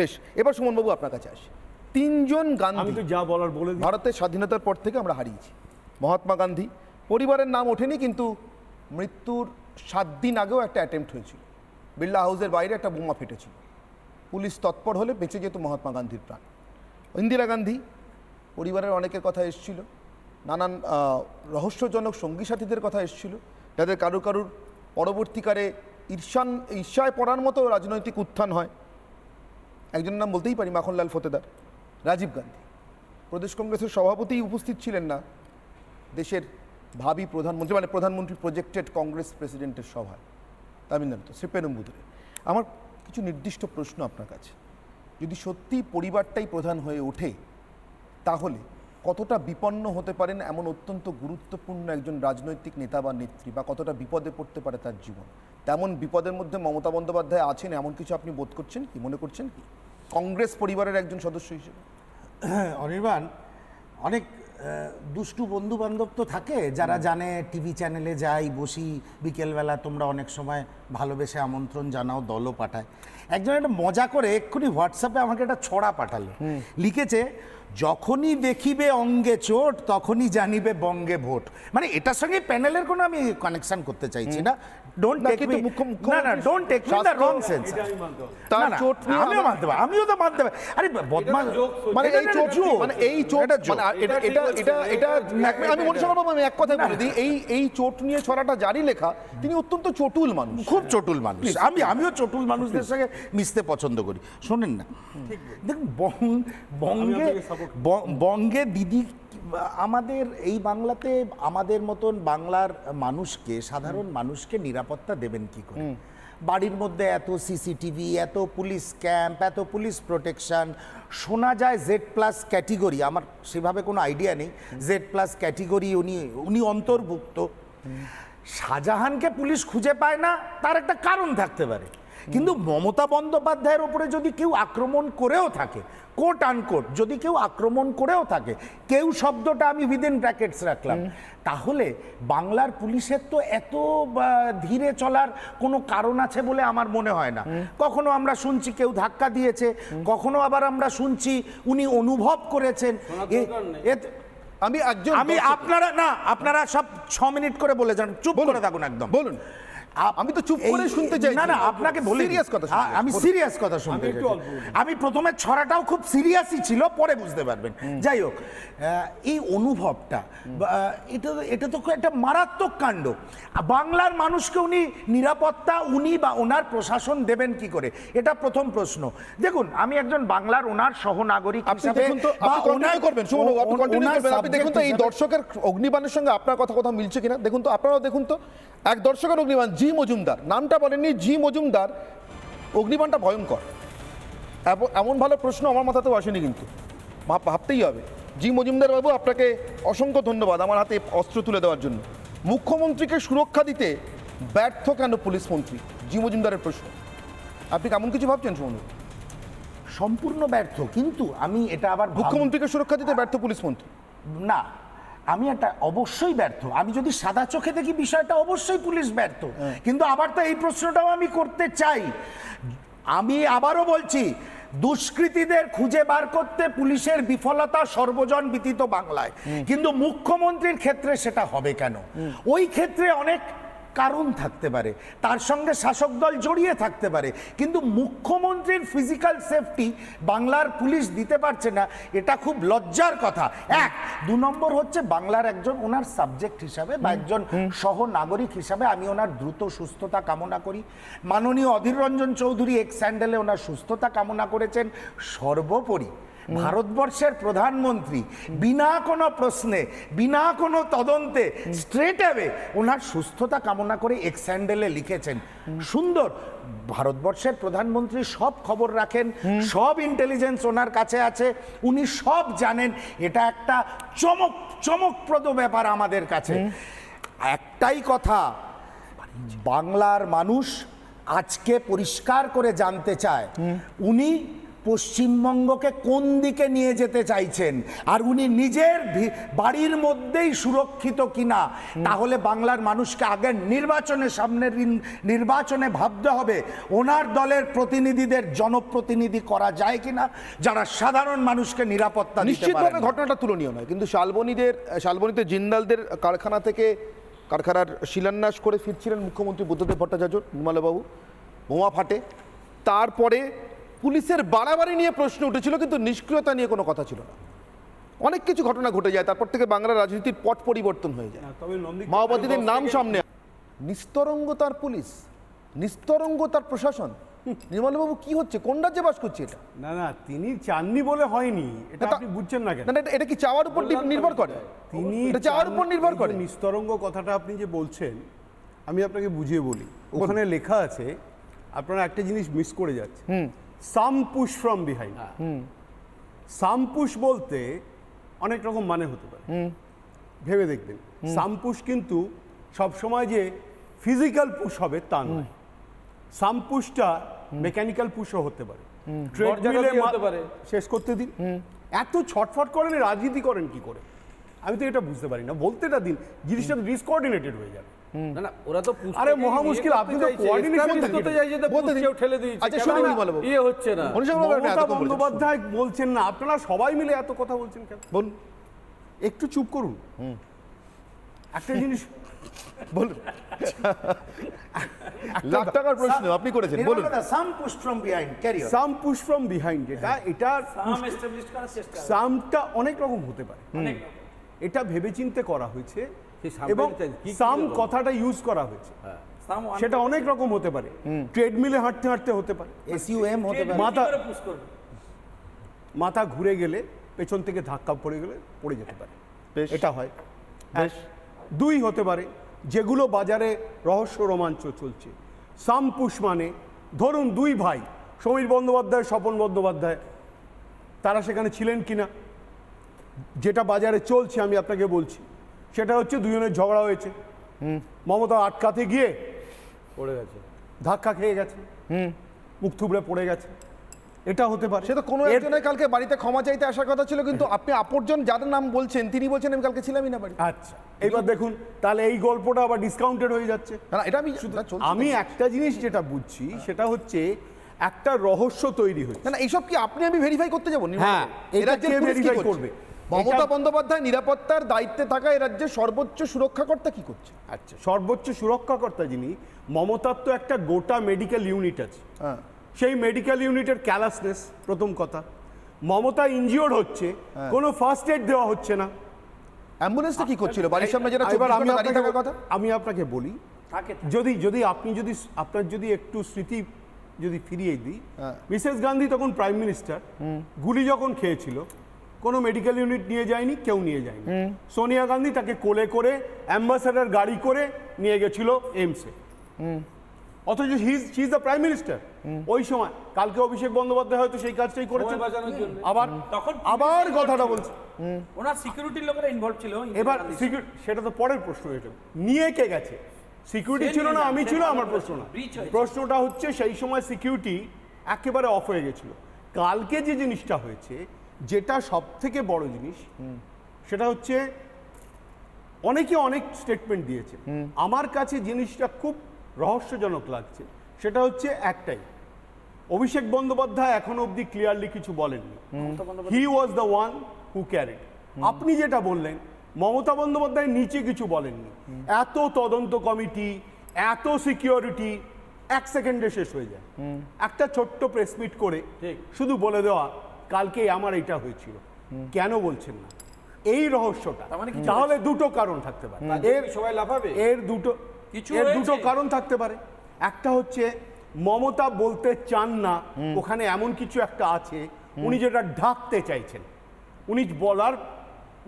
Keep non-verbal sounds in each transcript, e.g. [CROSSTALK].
বেশ এবার সুমনবাবু আপনার কাছে আসি। তিনজন আমি গান্ধী তো যা বলার বলে ভারতের স্বাধীনতার পর থেকে আমরা হারিয়েছি। মহাত্মা গান্ধী পরিবারের নাম ওঠেনি কিন্তু মৃত্যুর সাত দিন আগেও একটা অ্যাটেম্প্ট হয়েছিল। বিড়লা হাউসের বাইরে একটা বোমা ফেটেছিল। পুলিশ তৎপর হলে বেঁচে যেত মহাত্মা গান্ধীর প্রাণ। ইন্দিরা গান্ধী পরিবারের অনেকের কথা এসেছিল। নানান রহস্যজনক সঙ্গী সাথীদের কথা এসেছিল। যাদের কারুর কারুর পরবর্তীকালে ঈর্ষান ঈর্ষায় পড়ার মতো রাজনৈতিক উত্থান হয়। একজনের নাম বলতেই পারি, মাখনলাল ফতেদার, রাজীব গান্ধী। প্রদেশ কংগ্রেসের সভাপতি উপস্থিত ছিলেন না, দেশের ভাবি প্রধানমন্ত্রী মানে প্রধানমন্ত্রী প্রজেক্টেড কংগ্রেস প্রেসিডেন্টের সভায়, তামিলনাড়ুতে, শ্রী পেরম্বুদুরে আমার কিছু নির্দিষ্ট প্রশ্ন আপনার কাছে। যদি সত্যি পরিবারটাই প্রধান হয়ে ওঠে, তাহলে কতটা বিপন্ন হতে পারেন এমন অত্যন্ত গুরুত্বপূর্ণ একজন রাজনৈতিক নেতা বা নেত্রী, বা কতটা বিপদে পড়তে পারে তার জীবন? তেমন বিপদের মধ্যে মমতা বন্দ্যোপাধ্যায় আছেন এমন কিছু আপনি বোধ করছেন কি, মনে করছেন কি? কংগ্রেস পরিবারের একজন সদস্য হিসেবে। [CLEARS THROAT] অনির্বাণ অনেক দুষ্টু বন্ধু বান্ধব তো থাকে যারা জানে টিভি চ্যানেলে যাই বসি বিকেলবেলা তোমরা অনেক সময় ভালোবেসে আমন্ত্রণ জানাও দলও পাঠায়। একজন একটা মজা করে এক্ষুনি হোয়াটসঅ্যাপে আমাকে একটা ছড়া পাঠালো। লিখেছে যখনই দেখিবে অঙ্গে চোট তখনই জানিবে বঙ্গে ভোট। মানে এটার সঙ্গে প্যানেলের কোনো আমি কানেকশন করতে চাইছি না। ডোন্ট টেক মি না না don't take me the wrong sense. তার চোট নিয়ে আমিও মানতে পারি আমিও তো মানতে পারি আরে বদমাস মানে এই চোট মানে এই চোট এটা মানে এটা এটা এটা আমি মনীষা বাবু আমি এক কথায় বলে দিই এই এই চোট নিয়ে ছড়াটা জারি লেখা তিনি অত্যন্ত চটুল মানুষ। খুব চটুল মানুষ। আমি আমিও চটুল মানুষদের সঙ্গে মিশতে পছন্দ করি। শোনেন না। দেখুন বঙ্গে বঙ্গে দিদি আমাদের এই বাংলাতে আমাদের মতন বাংলার মানুষকে সাধারণ মানুষকে নিরাপত্তা দেবেন কি করে? বাড়ির মধ্যে এত সিসিটিভি এত পুলিশ ক্যাম্প এত পুলিশ প্রোটেকশন শোনা যায় জেড প্লাস ক্যাটেগরি আমার সেভাবে কোনো আইডিয়া নেই। জেড প্লাস ক্যাটেগরি উনি উনি অন্তর্ভুক্ত। শাহজাহানকে পুলিশ খুঁজে পায় না তার একটা কারণ থাকতে পারে। কিন্তু মমতা বন্দ্যোপাধ্যায়ের ওপরে যদি কেউ আক্রমণ করেও থাকে কোট আনকোট যদি কেউ আক্রমণ করেও থাকে কেউ শব্দটা আমি উইদিন ব্র্যাকেটস রাখলাম তাহলে বাংলার পুলিশের তো এত ধীরে চলার কোনো কারণ আছে বলে আমার মনে হয় না। কখনো আমরা শুনছি কেউ ধাক্কা দিয়েছে কখনো আবার আমরা শুনছি উনি অনুভব করেছেন। আমি একজন আমি আপনারা না আপনারা সব ছ মিনিট করে বলে যান চুপ করে থাকুন একদম। বলুন। আমি তো চুপ করে শুনতে চাইছি। না না আপনাকে বলি Serious কথা আমি সিরিয়াস কথা শুনতে আমি একটু অল্প আমি প্রথমে ছড়াটাও খুব সিরিয়াসই ছিল পরে বুঝতে পারবেন। যাই হোক এই অনুভবটা এটা এটা তো একটা মারাত্মক কাণ্ড। বাংলার মানুষকে উনি নিরাপত্তা উনি বা ওনার প্রশাসন দেবেন কি করে? এটা প্রথম প্রশ্ন। দেখুন আমি একজন বাংলার ওনার সহনাগরিক আপনি হিসাবে দেখুন তো বা আপনি কন্টিনিউ ওনার- করবেন। সুমন আপনি কন্টিনিউ করবেন। আপনি দেখুন তো এই দর্শকের অগ্নিবাণের সঙ্গে আপনার কথা কথা মিলছে কিনা? দেখুন তো আপনারাও দেখুন তো এক দর্শকের অগ্নিবাণ জি মজুমদার। নামটা বলেননি জি মজুমদার। অগ্নিবাণটা ভয়ঙ্কর। এমন ভালো প্রশ্ন আমার মাথাতেও আসেনি কিন্তু। ভাবতেই হবে। জি মজুমদার বাবু আপনাকে অসংখ্য ধন্যবাদ আমার হাতে অস্ত্র তুলে দেওয়ার জন্য। মুখ্যমন্ত্রীকে সুরক্ষা দিতে ব্যর্থ কেন পুলিশ মন্ত্রী? জি মজুমদারের প্রশ্ন। আপনি কেমন কিছু ভাবছেন সুমন সম্পূর্ণ ব্যর্থ কিন্তু আমি এটা আবার মুখ্যমন্ত্রীকে সুরক্ষা দিতে ব্যর্থ পুলিশ মন্ত্রী। না আমি একটা অবশ্যই ব্যর্থ। আমি যদি সাদা চোখে দেখি বিষয়টা অবশ্যই পুলিশ ব্যর্থ। কিন্তু আবার তো এই প্রশ্নটাও আমি করতে চাই। আমি আবারও বলছি দুষ্কৃতীদের খুঁজে বার করতে পুলিশের বিফলতা সর্বজন বিদিত বাংলায়। কিন্তু মুখ্যমন্ত্রীর ক্ষেত্রে সেটা হবে কেন? ওই ক্ষেত্রে অনেক কারণ থাকতে পারে। তার সঙ্গে শাসক দল জড়িয়ে থাকতে পারে। কিন্তু মুখ্যমন্ত্রীর ফিজিক্যাল সেফটি বাংলার পুলিশ দিতে পারছে না এটা খুব লজ্জার কথা। এক দু নম্বর হচ্ছে বাংলার একজন ওনার সাবজেক্ট হিসাবে বা একজন সহ নাগরিক হিসাবে আমি ওনার দ্রুত সুস্থতা কামনা করি। মাননীয় অধীর রঞ্জন চৌধুরী এক স্যান্ডেলে ওনার সুস্থতা কামনা করেছেন। সর্বোপরি ভারতবর্ষের প্রধানমন্ত্রী বিনা কোনো প্রশ্নে বিনা কোনো তদন্তে স্ট্রেট অ্যাওয়ে ওনার সুস্থতা কামনা করে এক স্যান্ডেলে লিখেছেন। সুন্দর। ভারতবর্ষের প্রধানমন্ত্রী সব খবর রাখেন সব ইন্টেলিজেন্স ওনার কাছে আছে উনি সব জানেন। এটা একটা চমক চমকপ্রদ ব্যাপার আমাদের কাছে। একটাই কথা বাংলার মানুষ আজকে পরিষ্কার করে জানতে চায় উনি পশ্চিমবঙ্গকে কোন দিকে নিয়ে যেতে চাইছেন? আর উনি নিজের বাড়ির মধ্যেই সুরক্ষিত কিনা? তাহলে বাংলার মানুষকে আগের নির্বাচনে সামনের নির্বাচনে ভাবতে হবে ওনার দলের প্রতিনিধিদের জনপ্রতিনিধি করা যায় কিনা? যারা সাধারণ মানুষকে নিরাপত্তা নিশ্চিতভাবে ঘটনাটা তুলনীয় নয় কিন্তু শালবনীদের শালবনীতে জিন্দালদের কারখানা থেকে কারখানার শিলান্যাস করে ফিরছিলেন মুখ্যমন্ত্রী বুদ্ধদেব ভট্টাচার্য নির্মলাবাবু বোমা ফাটে। তারপরে পুলিশের বাড়াবাড়ি নিয়ে প্রশ্ন উঠেছিল কিন্তু নিষ্ক্রিয়তা নিয়ে কোনো কথা ছিল না। অনেক কিছু ঘটনা ঘটে যায় তারপর থেকে বাংলার রাজনীতির পট পরিবর্তন হয়ে যায়। তবে মাওবাদীদের নাম সামনে নিস্তরঙ্গতার পুলিশ নিস্তরঙ্গতার প্রশাসন। নির্মলবাবু কি হচ্ছে? কোন রাজ্যে বাস করছে এটা? না না তিনি চাননি বলে হয়নি। এটা আপনি বুঝছেন না কেন? না, এটা কি চাওয়ার উপর নির্ভর করে? তিনি এটা চাওয়ার উপর নির্ভর করে। নিস্তরঙ্গ কথাটা আপনি যে বলছেন আমি আপনাকে বুঝিয়ে বলি। ওখানে লেখা আছে আপনারা একটা জিনিস মিস করে যাচ্ছে some push from behind some push বলতে অনেক রকম মানে হতে পারে। ভেবে দেখবেন। সাম পুশ কিন্তু সবসময় যে ফিজিক্যাল পুশ হবে তা নয়। সাম পুশটা মেকানিক্যাল পুশও হতে পারে। পারে। শেষ করতে দিন। এত ছটফট করেন রাজনীতি করেন কি করে? আমি তো এটা বুঝতে পারি না। বলতেটা দিন জিনিসটা ডিসকোঅর্ডিনেটেড হয়ে যাবে। না না ওরা তো আরে মহা ইয়ে মুশকিল, আপনি তো করতে ঠেলে দিয়েছে আচ্ছা, শুনুন। ইয়ে হচ্ছে না। মনীষা বাবু, আপনি মমতা বন্দ্যোপাধ্যায় বলছেন না আপনারা সবাই মিলে এত কথা বলছেন কেন? বলুন। একটু চুপ করুন। একটা জিনিস বলুন। লাখ টাকার প্রশ্ন আপনি করেছেন বলুন। Some push from behind career some push from behind এটা এটা সাম এস্টাবলিশ করার চেষ্টা। সামটা অনেক রকম হতে পারে। এটা ভেবেচিন্তে করা হয়েছে এবং সাম কথাটা ইউজ করা হয়েছে। হ্যাঁ। সেটা অনেক রকম হতে পারে। ট্রেডমিলে হাঁটতে হাঁটতে হতে পারে। এসইউএম হতে পারে। মাথা মাথা ঘুরে গেলে পেছন থেকে ধাক্কা পড়ে গেলে পড়ে যেতে পারে। এটা হয়। বেশ। দুই হতে পারে যেগুলো বাজারে রহস্য রোমাঞ্চ চলছে। সাম পুশ মানে ধরুন দুই ভাই সমীর বন্দ্যোপাধ্যায় স্বপন বন্দ্যোপাধ্যায় তারা সেখানে ছিলেন কিনা? যেটা বাজারে চলছে আমি আপনাকে বলছি। সেটা হচ্ছে দুজনের ঝগড়া হয়েছে। মমতা আটকাতে গিয়ে পড়ে গেছে। ধাক্কা খেয়ে গেছে। হুম। মুখ থুবড়ে পড়ে গেছে। এটা হতে পারে। সে তো কোনো একজনের কালকে বাড়িতে ক্ষমা চাইতে আসার কথা ছিল কিন্তু আপনি আপরজন যাদের নাম বলছেন তিনি বলছেন আমি কালকে ছিলামই না বাড়ি। আচ্ছা এইবার দেখুন তাহলে এই গল্পটা আবার ডিসকাউন্টেড হয়ে যাচ্ছে। না এটা আমি আমি একটা জিনিস যেটা বুঝছি সেটা হচ্ছে একটা রহস্য তৈরি হয়েছে। না না এইসব কি আপনি আমি ভেরিফাই করতে যাব? হ্যাঁ, এটা কে ভেরিফাই করবে? মমতা বন্দ্যোপাধ্যায় নিরাপত্তার দায়িত্বে থাকা এই রাজ্যের সর্বোচ্চ সুরক্ষাকর্তা কি করছে? আচ্ছা সর্বোচ্চ সুরক্ষাকর্তা যিনি মমতার তো একটা গোটা মেডিকেল ইউনিট আছে। হ্যাঁ। সেই মেডিকেল ইউনিটের ক্যালাসনেস প্রথম কথা। মমতা ইনজিওর্ড হচ্ছে কোনো ফার্স্ট এড দেওয়া হচ্ছে না। অ্যাম্বুলেন্সটা কি করছিল? বাড়ির সামনে যেটা এবার আমি দাঁড়িয়ে আপনাকে থাকার কথা? আমি আপনাকে বলি যদি যদি আপনি যদি আপনার যদি একটু স্মৃতি যদি ফিরিয়ে দিই হ্যাঁ। মিসেস গান্ধী তখন প্রাইম মিনিস্টার গুলি যখন খেয়েছিল কোনো মেডিকেল ইউনিট নিয়ে যায়নি কেউ নিয়ে যায়নি। সোনিয়া গান্ধী তাকে কোলে করে অ্যাম্বাসাডার গাড়ি করে নিয়ে গেছিল এইমসে। অথচ he is the prime minister ওই সময় কালকে অভিষেক বন্দ্যোপাধ্যায় হয়তো সেই কাজটাই করেছে। আবার তখন আবার কথাটা বলছে ওনার সিকিউরিটির লোকেরা ইনভলভ ছিল এবার সিকিউরিটি সেটা তো পরের প্রশ্ন এটা নিয়ে কে গেছে? সিকিউরিটি ছিল না আমি ছিল আমার প্রশ্ন না। প্রশ্নটা হচ্ছে সেই সময় সিকিউরিটি একেবারে অফ হয়ে গেছিল। কালকে যে জিনিসটা হয়েছে যেটা সব থেকে বড় জিনিস সেটা হচ্ছে অনেকে অনেক স্টেটমেন্ট দিয়েছে। আমার কাছে জিনিসটা খুব রহস্যজনক লাগছে। সেটা হচ্ছে একটাই। অভিষেক বন্দ্যোপাধ্যায় এখনও অবধি ক্লিয়ারলি কিছু বলেননি। He was the one who carried আপনি যেটা বললেন মমতা বন্দ্যোপাধ্যায় নিচে কিছু বলেননি। এত তদন্ত কমিটি এত সিকিউরিটি এক সেকেন্ডে শেষ হয়ে যায়। একটা ছোট্ট প্রেস মিট করে শুধু বলে দেওয়া কালকে আমার এটা হয়েছিল। কেন বলছেন না? এই রহস্যটা। মানে তাহলে দুটো কারণ থাকতে পারে। এর সবাই লাফাবে? এর দুটো কিছু এর দুটো কারণ থাকতে পারে। একটা হচ্ছে মমতা বলতে চান না। ওখানে এমন কিছু একটা আছে। উনি যেটা ঢাকতে চাইছেন। উনি বলার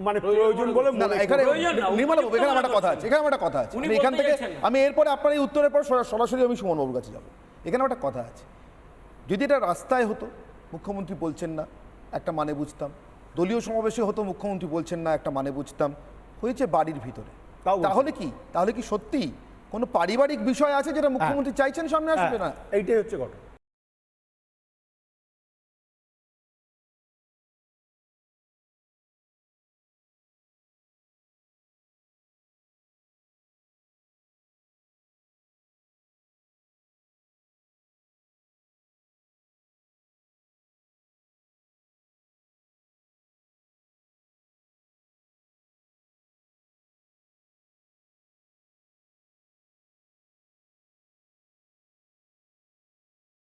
মানে প্রয়োজন বলে না এখানে প্রয়োজন না, এখানে আমার একটা কথা আছে এখানে আমার একটা কথা আছে। এখান থেকে আমি এরপরে আপনার এই উত্তরের পর সরাসরি আমি সুমনবাবুর কাছে যাব। এখানে আমার একটা কথা আছে। যদি এটা রাস্তায় হতো মুখ্যমন্ত্রী বলছেন না একটা মানে বুঝতাম। দলীয় সমাবেশে হতো মুখ্যমন্ত্রী বলছেন না একটা মানে বুঝতাম। হয়েছে বাড়ির ভিতরে। তাহলে কি? তাহলে কি সত্যি কোনো পারিবারিক বিষয় আছে যেটা মুখ্যমন্ত্রী চাইছেন সামনে আসবে না? হ্যাঁ, এইটাই হচ্ছে ঘটনা।